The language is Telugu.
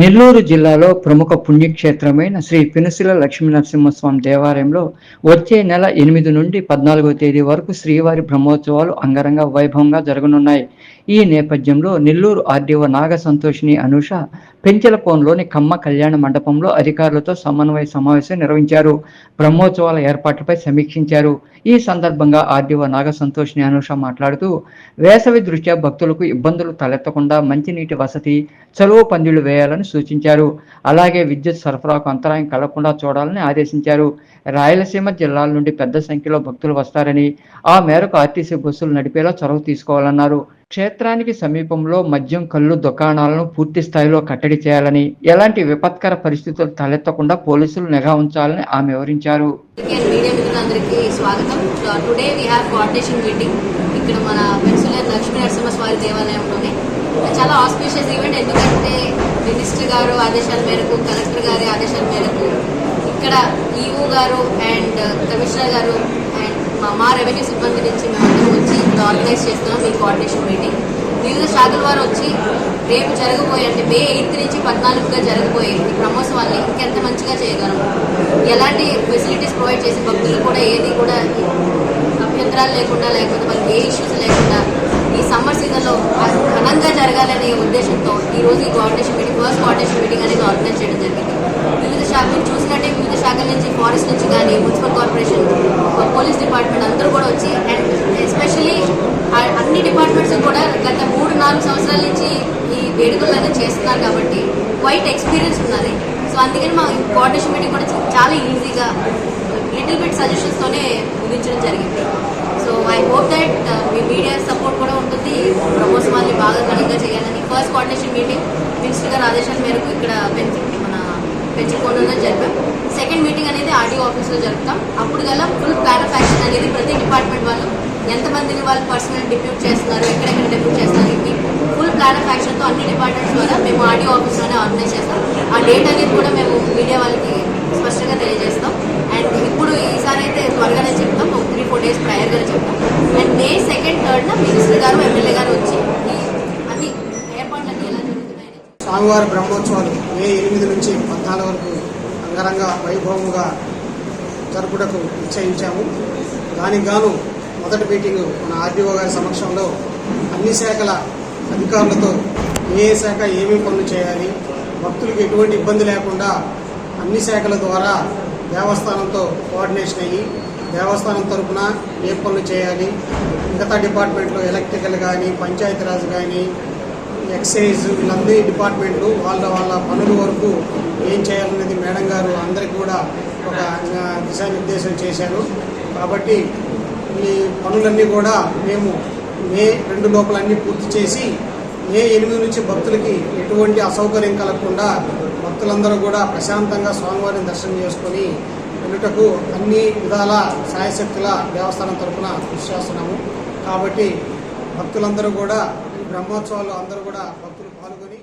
నెల్లూరు జిల్లాలో ప్రముఖ పుణ్యక్షేత్రమైన శ్రీ పినుసిల లక్ష్మీనరసింహస్వామి దేవాలయంలో వచ్చే నెల ఎనిమిది నుండి పద్నాలుగో తేదీ వరకు శ్రీవారి బ్రహ్మోత్సవాలు అంగరంగ వైభవంగా జరగనున్నాయి. ఈ నేపథ్యంలో నెల్లూరు ఆర్డీఓ నాగ సంతోషిని అనుష పెంచలపోన్లోని కమ్మ కళ్యాణ మండపంలో అధికారులతో సమన్వయ సమావేశం నిర్వహించారు. బ్రహ్మోత్సవాల ఏర్పాట్లపై సమీక్షించారు. ఈ సందర్భంగా ఆర్డీఓ నాగ సంతోషిని అనుష మాట్లాడుతూ వేసవి దృష్ట్యా భక్తులకు ఇబ్బందులు తలెత్తకుండా మంచినీటి వసతి చలువ పందిళ్ళు వేయాలని సూచించారు. అలాగే విద్యుత్ సరఫరాకు అంతరాయం కలగకుండా చూడాలని ఆదేశించారు. రాయలసీమ జిల్లాల నుండి పెద్ద సంఖ్యలో భక్తులు వస్తారని ఆ మేరకు ఆర్టీసీ బస్సులు నడిపేలా చొరవ తీసుకోవాలన్నారు. క్షేత్రానికి సమీపంలో మద్యం కళ్ళు దుకాణాలను పూర్తి స్థాయిలో కట్టడి చేయాలని ఎలాంటి విపత్కర పరిస్థితులు తలెత్తకుండా పోలీసులు నిఘా ఉంచాలని ఆమె వివరించారు. స్వాగతం. టుడే కోఆర్డినేషన్ మీటింగ్ ఇక్కడ మన లక్ష్మీ నరసింహస్వామి దేవాలయంలోనే. చాలా ఆస్పిషియస్ ఈవెంట్ ఎందుకంటే ఆదేశాల మేరకు కలెక్టర్ గారి ఆదేశాల మేరకు ఇక్కడ ఈఓ గారు అండ్ కమిషనర్ గారు అండ్ మా రెవెన్యూ సిబ్బంది నుంచి మేమందరం వచ్చి ఆర్గనైజ్ చేస్తున్నాం ఈ కోఆర్డినేషన్ మీటింగ్ వివిధ శాఖల వారు వచ్చి రేపు జరగబోయే అంటే మే ఎయిత్ నుంచి పద్నాలుగుగా జరగబోయే ఈ బ్రహ్మోత్సవాన్ని ఇంకెంత మంచిగా చేయగలం? ఎలాంటి ఫెసిలిటీస్ ప్రొవైడ్ చేసి భక్తులు కూడా ఏది కూడా అభ్యంతరాలు లేకుండా లేకపోతే వాళ్ళకి ఏ ఇష్యూస్ లేకుండా ఈ సమ్మర్ సీజన్లో ఘనంగా జరగాలనే ఉద్దేశంతో ఈ రోజు ఈ coordination meeting first coordination meeting అనేది ఆర్గనైజ్ చేయడం జరిగింది. వివిధ శాఖలు చూసినట్టే వివిధ శాఖల నుంచి ఫారెస్ట్ నుంచి కానీ మున్సిపల్ కార్పొరేషన్ పోలీస్ డిపార్ట్మెంట్ అందరూ కూడా వచ్చి అండ్ ఎస్పెషలీ అన్ని డిపార్ట్మెంట్స్ కూడా గత మూడు నాలుగు సంవత్సరాల నుంచి ఈ వేడుకలు అనేది చేస్తున్నారు కాబట్టి క్వైట్ ఎక్స్పీరియన్స్ ఉన్నది. సో అందుకని మా కోఆర్డినేషన్ మీటింగ్ కూడా చాలా ఈజీగా లిటిల్ బిట్ సజెషన్స్తోనే ముగించడం జరిగింది. సో ఐ హోప్ దట్ మీ మీడియా సపోర్ట్ కూడా ఉంటుంది బ్రహ్మోత్సవాన్ని బాగా ఘనంగా చేయాలని ఫస్ట్ కోఆర్డినేషన్ మీటింగ్ మినిస్టర్ గారి ఆదేశాల మేరకు ఇక్కడ పెంచి మన పెంచుకోవడంలో జరిపాం. సెకండ్ మీటింగ్ అనేది ఆర్డీఓ ఆఫీస్లో జరుపుతాం. అప్పుడు గల ఫుల్ ప్లాన్ ఆఫ్ యాక్షన్ అనేది ప్రతి డిపార్ట్మెంట్ వాళ్ళు. ఎంతమందిని వాళ్ళు పర్సనల్ డిప్యూట్ చేస్తున్నారు ఎక్కడెక్కడ డిప్యూట్ చేస్తున్నారు ఇది ఫుల్ ప్లాన్ ఆఫ్ యాక్షన్తో అన్ని డిపార్ట్మెంట్స్ ద్వారా మేము ఆర్డీఓ ఆఫీస్లోనే ఆర్గనైజ్ చేస్తాం. ఆ డేట్ అనేది కూడా మేము మీడియా వాళ్ళకి స్పష్టంగా తెలియజేస్తాం. అండ్ ఇప్పుడు ఈసారి అయితే త్వరగానే చెప్తాం ఒక త్రీ ఫోర్ డేస్ ప్రయర్గానే చెప్తాం అండ్ మే సెకండ్ థర్డ్న మినిస్టర్ గారు ఎమ్మెల్యే గారు వచ్చి ఈ అన్ని ఏర్పాట్లన్నీ ఎలా జరుగుతున్నాయని స్వామివారి బ్రహ్మోత్సవాలు మే ఎనిమిది నుంచి పద్నాలుగు వరకు అంగరంగ వైభవముగా జరుపుటకు నిశ్చయించాము. దానికి గాను మొదటి మీటింగ్ మన ఆర్డీఓ గారి సమక్షంలో అన్ని శాఖల అధికారులతో ఏ శాఖ ఏమేమి పనులు చేయాలి భక్తులకు ఎటువంటి ఇబ్బంది లేకుండా అన్ని శాఖల ద్వారా దేవస్థానంతో కోఆర్డినేషన్ అయ్యి దేవస్థానం తరపున ఏ పనులు చేయాలి మిగతా డిపార్ట్మెంట్లో ఎలక్ట్రికల్ కానీ పంచాయతీరాజ్ కానీ ఎక్సైజ్ వీళ్ళందరి డిపార్ట్మెంట్లు వాళ్ళ వాళ్ళ పనుల వరకు ఏం చేయాలనేది మేడం గారు అందరికి కూడా ఒక దిశానిర్దేశం చేశారు. కాబట్టి ఈ పనులన్నీ కూడా మేము మే రెండు లోపల అన్నీ పూర్తి చేసి మే ఎనిమిది నుంచి భక్తులకి ఎటువంటి అసౌకర్యం కలగకుండా భక్తులందరూ కూడా ప్రశాంతంగా స్వామివారిని దర్శనం చేసుకొని వెళ్ళుటకు అన్ని విధాల సాయశక్తుల దేవస్థానం తరఫున కృషి చేస్తున్నాము. కాబట్టి భక్తులందరూ కూడా బ్రహ్మోత్సవాల్లో అందరూ కూడా భక్తులు పాల్గొని